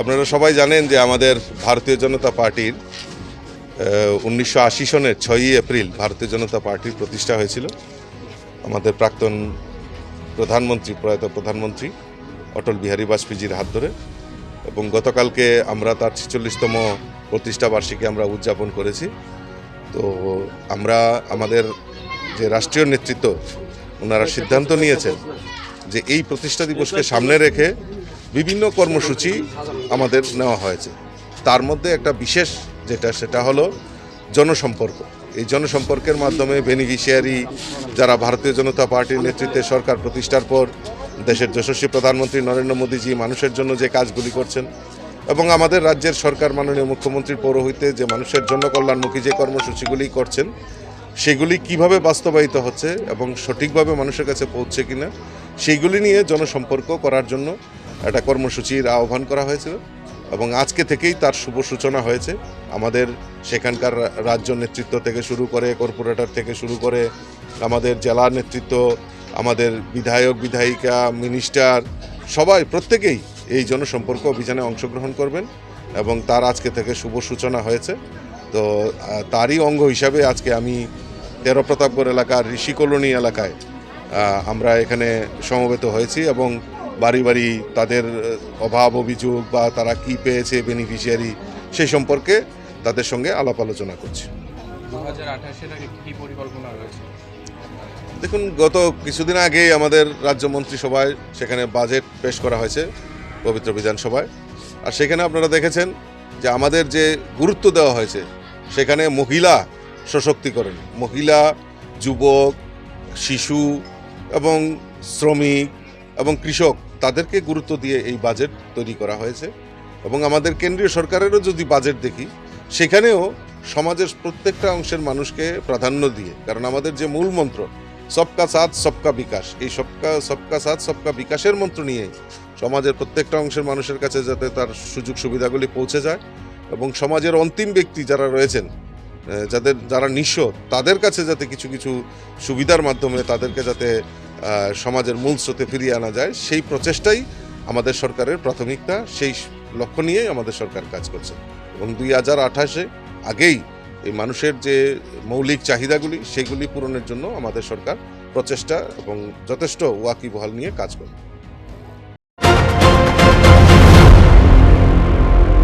আপনারা সবাই জানেন যে আমাদের ভারতীয় জনতা পার্টির উনিশশো আশি সনের ছয়ই এপ্রিল ভারতীয় জনতা পার্টির প্রতিষ্ঠা হয়েছিল। আমাদের প্রাক্তন প্রধানমন্ত্রী, প্রয়াত প্রধানমন্ত্রী অটল বিহারী বাজপেয়ীজির হাত ধরে এবং গতকালকে আমরা তার ছেচল্লিশতম প্রতিষ্ঠা বার্ষিকী আমরা উদযাপন করেছি। তো আমরা আমাদের যে রাষ্ট্রীয় নেতৃত্ব, ওনারা সিদ্ধান্ত নিয়েছেন যে এই প্রতিষ্ঠা দিবসকে সামনে রেখে বিভিন্ন কর্মসূচি আমাদের নেওয়া হয়েছে। তার মধ্যে একটা বিশেষ যেটা, সেটা হলো জনসম্পর্ক। এই জনসম্পর্কের মাধ্যমে বেনিফিশিয়ারি, যারা ভারতীয় জনতা পার্টির নেতৃত্বে সরকার প্রতিষ্ঠার পর দেশের যশস্বী প্রধানমন্ত্রী নরেন্দ্র মোদীজি মানুষের জন্য যে কাজগুলি করছেন এবং আমাদের রাজ্যের সরকার মাননীয় মুখ্যমন্ত্রীর পৌরোহিত্যে যে মানুষের জন্য কল্যাণমুখী যে কর্মসূচিগুলি করছেন, সেগুলি কীভাবে বাস্তবায়িত হচ্ছে এবং সঠিকভাবে মানুষের কাছে পৌঁছে কিনা সেইগুলি নিয়ে জনসম্পর্ক করার জন্য একটা কর্মসূচির আহ্বান করা হয়েছিল এবং আজকে থেকেই তার শুভ সূচনা হয়েছে। আমাদের সেখানকার রাজ্য নেতৃত্ব থেকে শুরু করে কর্পোরেটর থেকে শুরু করে, আমাদের জেলা নেতৃত্ব, আমাদের বিধায়ক, বিধায়িকা মিনিস্টার সবাই, প্রত্যেকেই এই জনসম্পর্ক অভিযানে অংশগ্রহণ করবেন এবং তার আজকে থেকে শুভ সূচনা হয়েছে। তো তারই অঙ্গ হিসাবে আজকে আমি তেরো প্রতাপগড় এলাকার ঋষি কলোনি এলাকায় আমরা এখানে সমবেত হয়েছি এবং বাড়ি বাড়ি তাদের অভাব অভিযোগ বা তারা কি পেয়েছে বেনিফিশিয়ারি সেই সম্পর্কে তাদের সঙ্গে আলাপ আলোচনা করছি। আগে দেখুন গত কিছুদিন আগেই আমাদের রাজ্য মন্ত্রিসভায় সেখানে বাজেট পেশ করা হয়েছে পবিত্র বিধানসভায়। আর সেখানে আপনারা দেখেছেন যে আমাদের যে গুরুত্ব দেওয়া হয়েছে সেখানে মহিলা সশক্তিকরণ মহিলা যুবক শিশু এবং শ্রমিক এবং কৃষক তাদেরকে গুরুত্ব দিয়ে এই বাজেট তৈরি করা হয়েছে এবং আমাদের কেন্দ্রীয় সরকারেরও যদি বাজেট দেখি, সেখানেও সমাজের প্রত্যেকটা অংশের মানুষকে প্রাধান্য দিয়ে, কারণ আমাদের যে মূল মন্ত্র, সবকা সাথ, সবকা বিকাশ, এই সবকা সবকা সাথ, সবকা বিকাশের মন্ত্র নিয়ে সমাজের প্রত্যেকটা অংশের মানুষের কাছে যাতে তার সুযোগ সুবিধাগুলি পৌঁছে যায় এবং সমাজের অন্তিম ব্যক্তি যারা রয়েছেন যাদের, যারা নিঃস্ব, তাদের কাছে যাতে কিছু কিছু সুবিধার মাধ্যমে তাদেরকে যাতে সমাজের মূল স্রোতে ফিরিয়ে আনা যায়, সেই প্রচেষ্টাই আমাদের সরকারের প্রাথমিকতা, সেই লক্ষ্য নিয়েই আমাদের সরকার কাজ করছে। এবং দুই হাজার আঠাশে আগেই এই মানুষের যে মৌলিক চাহিদাগুলি, সেগুলি পূরণের জন্য আমাদের সরকার প্রচেষ্টা এবং যথেষ্ট ওয়াকিবহাল নিয়ে কাজ করবে